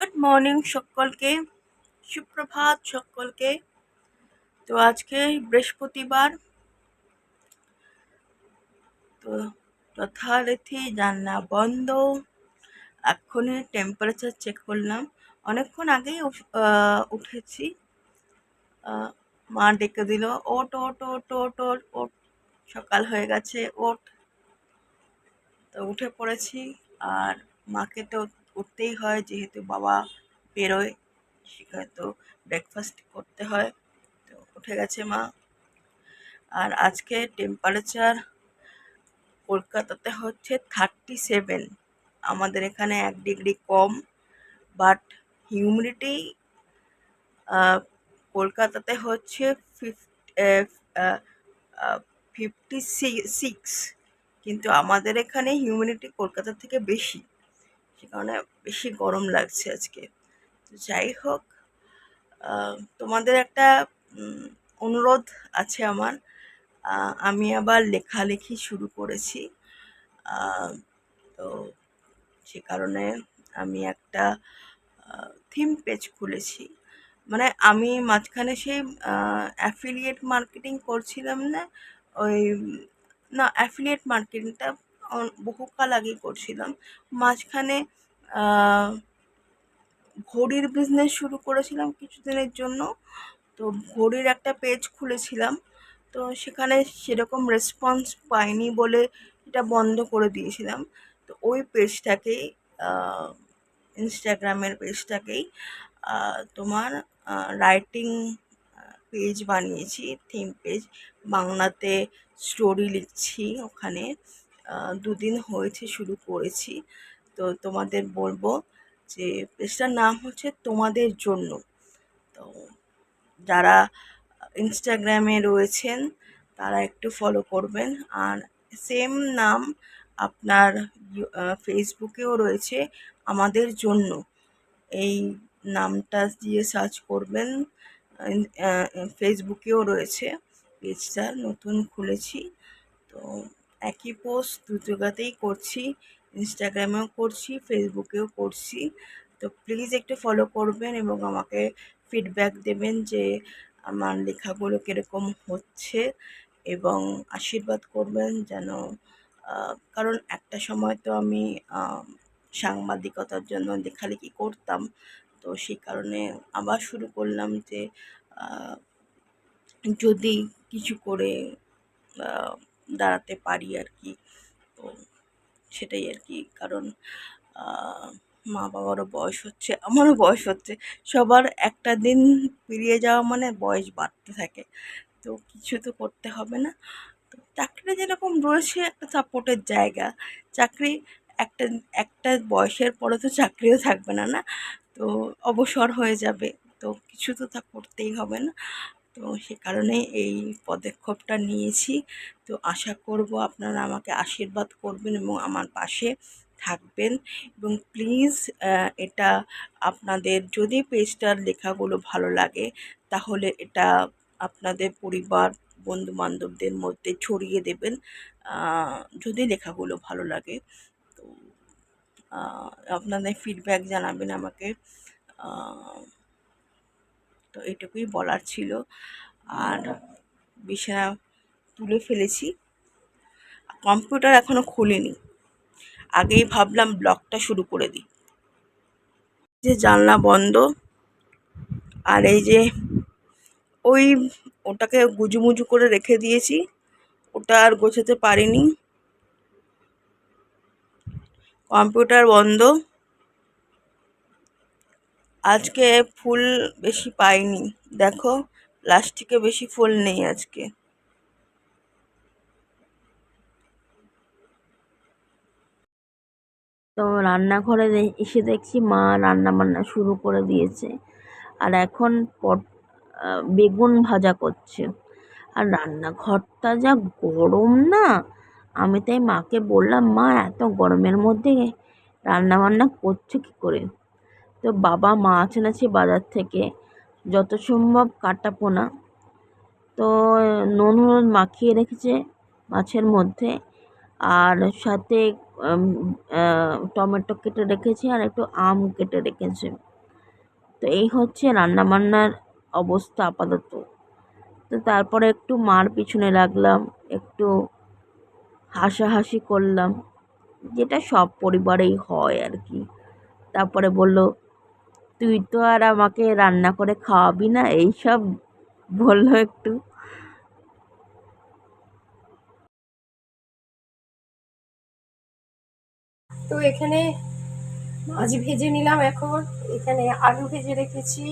Good morning সকলকে। সুপ্রভাত সকলকে। তো আজকে বৃহস্পতিবার। তো যথারীতি জানলা বন্ধ। এক্ষুনি টেম্পারেচার চেক করলাম। অনেকক্ষণ আগেই উঠেছি। মা ডেকে দিল ওট ওট ওট ওট ওট ওট সকাল হয়ে গেছে ওট তো উঠে পড়েছি। আর মাকে তো উঠতেই হয়, যেহেতু বাবা বেরোয় সেখানে তো ব্রেকফাস্ট করতে হয়, তো উঠে গেছে মা। আর আজকে টেম্পারেচার কলকাতাতে হচ্ছে থার্টি সেভেন আমাদের এখানে এক ডিগ্রি কম বাট হিউমিডিটি কলকাতাতে হচ্ছে ফিফটি সিক্স কিন্তু আমাদের এখানে হিউমিডিটি কলকাতা থেকে বেশি। সে কারণে বেশি গরম লাগছে আজকে। তো যাই হোক তোমাদের একটা অনুরোধ আছে আমার। আমি আবার লেখালেখি শুরু করেছি। তো সে কারণে আমি একটা থিম পেজ খুলেছি। মানে আমি মাঝখানে সেই অ্যাফিলিয়েট মার্কেটিং করছিলাম না, ওই, না অ্যাফিলিয়েট মার্কেটিংটা বহুকাল আগেই করছিলাম। মাঝখানে ঘড়ির বিজনেস শুরু করেছিলাম কিছুদিনের জন্য। তো ঘড়ির একটা পেজ খুলেছিলাম। তো সেখানে সেরকম রেসপন্স পাইনি বলে এটা বন্ধ করে দিয়েছিলাম। তো ওই পেজটাকেই ইনস্টাগ্রামের পেজটাকেই তোমার রাইটিং পেজ বানিয়েছি থিম পেজ বাংলাতে স্টোরি লিখছি ওখানে। দুদিন হয়েছে শুরু করেছি। তো তোমাদের বলব যে পেজটার নাম হচ্ছে তোমাদের জন্য। তো যারা ইনস্টাগ্রামে রয়েছেন, তারা একটু ফলো করবেন। আর সেম নাম আপনার ফেসবুকেও রয়েছে আমাদের জন্য। এই নামটা দিয়ে সার্চ করবেন। ফেসবুকেও রয়েছে। পেজটা নতুন খুলেছি। তো একই পোস্ট দু জায়গাতেই করছি ইনস্টাগ্রামেও করছি ফেসবুকেও করছি। তো প্লিজ একটু ফলো করবেন এবং আমাকে ফিডব্যাক দেবেন যে আমার লেখাগুলো কীরকম হচ্ছে এবং আশীর্বাদ করবেন যেন কারণ একটা সময় তো আমি সাংবাদিকতার জন্য লেখালেখি করতাম। তো সেই কারণে আবার শুরু করলাম যে যদি কিছু করে দাঁড়াতে পারি আর কি তো সেটাই আর কি কারণ মা বাবারও বয়স হচ্ছে, আমারও বয়স হচ্ছে। সবার একটা দিন পেরিয়ে যাওয়া মানে বয়স বাড়তে থাকে। তো কিছু তো করতে হবে না। তো চাকরি যেরকম রয়েছে একটা সাপোর্টের জায়গা। চাকরি একটা একটা বয়সের পরে তো চাকরিও থাকবে না না? তো অবসর হয়ে যাবে। তো কিছু তো তা করতেই হবে না। তো সে কারণে এই পদক্ষেপটা নিয়েছি। তো আশা করব আপনারা আমাকে আশীর্বাদ করবেন এবং আমার পাশে থাকবেন এবং প্লিজ এটা আপনাদের যদি পেজটার লেখাগুলো ভালো লাগে, তাহলে এটা আপনাদের পরিবার বন্ধু বান্ধবদের মধ্যে ছড়িয়ে দেবেন যদি লেখাগুলো ভালো লাগে। তো আপনাদের ফিডব্যাক জানাবেন আমাকে তো এটুকুই বলার ছিল। আর বিছানা তুলে ফেলেছি। কম্পিউটার এখনও খুলিনি। আগেই ভাবলাম ব্লগটা শুরু করে দিই। যে জানলা বন্ধ। আর এই যে ওই ওটাকে গুজুমুজু করে রেখে দিয়েছি। ওটা আর গোছাতে পারিনি। কম্পিউটার বন্ধ। আজকে ফুল বেশি পাইনি। দেখো, প্লাস্টিকে বেশি ফুল নেই আজকে। তো রান্নাঘরে এসে দেখছি মা রান্না বান্না শুরু করে দিয়েছে। আর এখন পট বেগুন ভাজা করছে। আর রান্নাঘরটা যা গরম না, আমি তাই মাকে বললাম, মা, এত গরমের মধ্যে রান্না বান্না করছ কী করে? তো বাবা মাছ এনেছে বাজার থেকে। যত সম্ভব কাটা পোনা তো নুন হলুদ মাখিয়ে রেখেছে মাছের মধ্যে। আর সাথে টমেটো কেটে রেখেছে আর একটু আম কেটে রেখেছে। তো এই হচ্ছে রান্নাবান্নার অবস্থা আপাতত। তো তারপরে একটু মার পিছনে লাগলাম, একটু হাসাহাসি করলাম। যেটা সব পরিবারেই হয় আর কি। তারপরে বলল তুই তো আর আমাকে রান্না করে খাওয়াবি না, এইসব বলল একটু। তো এখানে মাছ ভেজে নিলাম এখন। এখানে আলু ভেজে রেখেছি।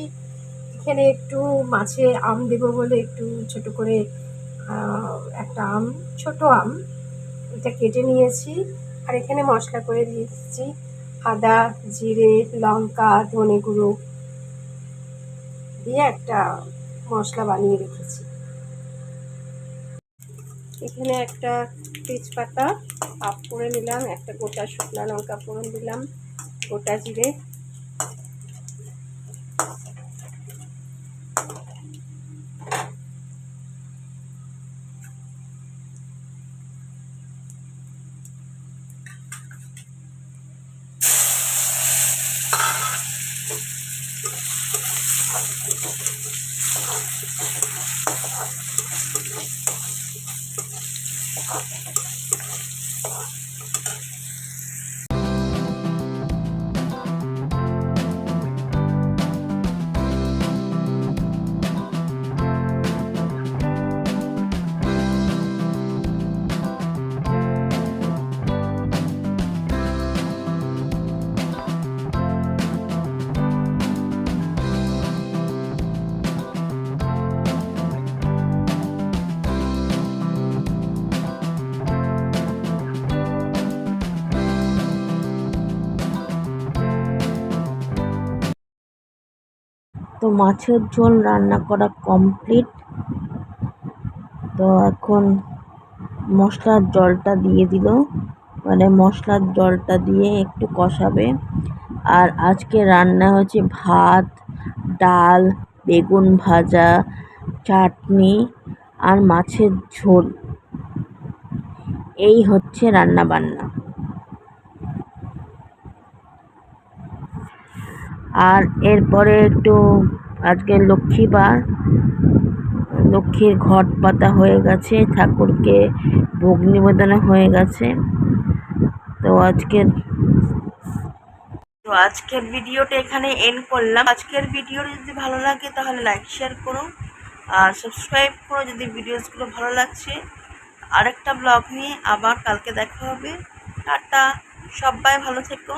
এখানে একটু মাছে আম দেবো বলে একটু ছোট করে একটা আম, ছোট আম। এটা কেটে নিয়েছি। আর এখানে মশলা করে দিয়েছি। আদা, জিরে, লঙ্কা, ধনে গুঁড়ো দিয়ে একটা মশলা বানিয়ে রেখেছি। এখানে একটা তেজপাতা আপ করে নিলাম, একটা গোটা শুকনো লঙ্কা ফোড়ন দিলাম, গোটা জিরে তো মাছের ঝোল রান্না করা কমপ্লিট তো এখন মশলার জলটা দিয়ে দিল। মানে মশলার জলটা দিয়ে একটু কষাবে। আর আজকে রান্না হয়েছে ভাত, ডাল, বেগুন ভাজা, চাটনি আর মাছের ঝোল। এই হচ্ছে রান্না বান্না আর এরপরে একটু আজকে লক্ষ্মীবার লক্ষ্মীর ঘট পাতা হয়ে গেছে, ঠাকুরকে ভোগ নিবেদনে হয়ে গেছে। তো আজকের তো আজকের ভিডিওটা এখানে এন্ড করলাম। আজকের ভিডিও যদি ভালো লাগে তাহলে লাইক শেয়ার করো। আর সাবস্ক্রাইব করো যদি ভিডিওসগুলো ভালো লাগছে। আরেকটা ব্লগ নিয়ে আবার কালকে দেখা হবে। টাটা, সবাই ভালো থেকো।